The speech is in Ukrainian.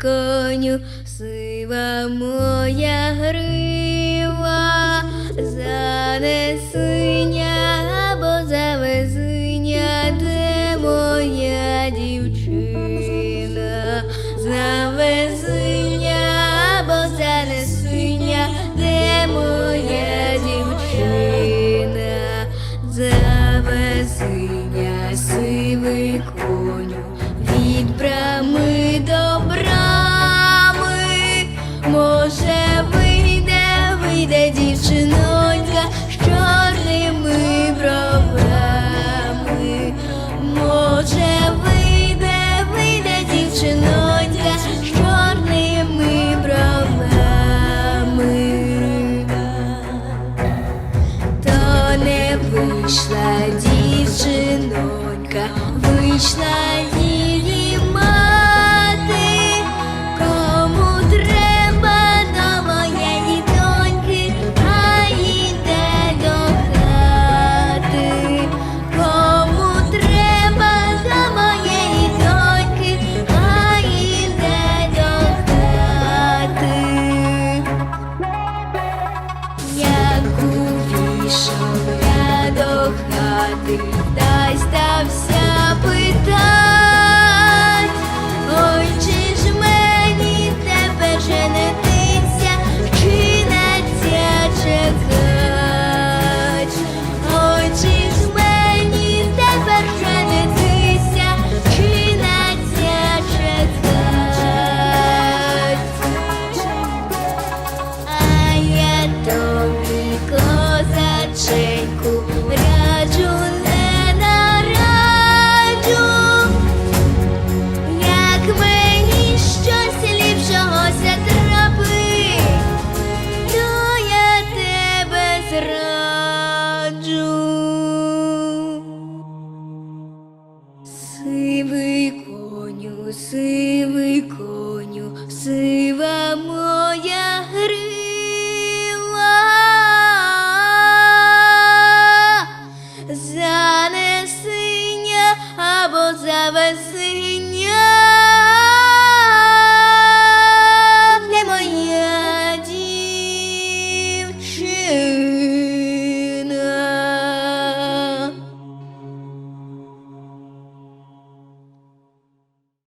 коню, сива моя грива, занесиня або завезиня, де моя дівчина, завезиня або занесиня, де моя дівчина, завезиня сивий коню від брами вийшла її кому треба до моєї доньки, а йде до кому треба до моєї доньки, а йде до. коню, сивий коню, сива мова.